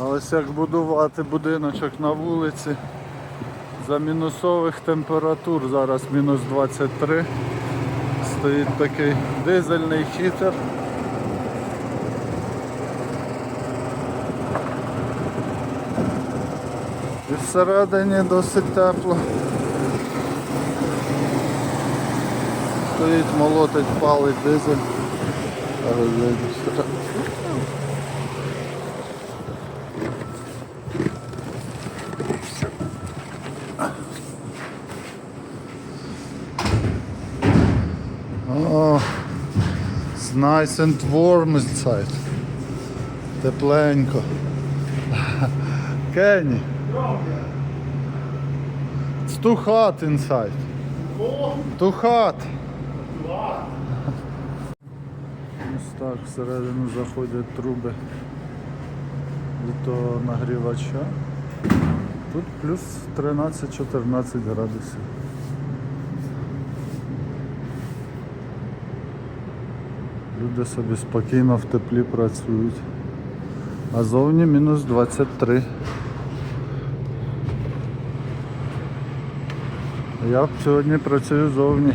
А ось як будувати будиночок на вулиці за мінусових температур, зараз мінус 23. Стоїть такий дизельний хітер. І всередині досить тепло. Стоїть, молотить, палить дизель. Зайду. Oh, nice and warm inside. Тепленько. Kenny. It's too hot inside. Too hot. Ось так всередину заходять труби від того нагрівача. Тут плюс 13-14 градусів. Люди собі спокійно в теплі працюють. А зовні мінус 23. Я сьогодні працюю зовні.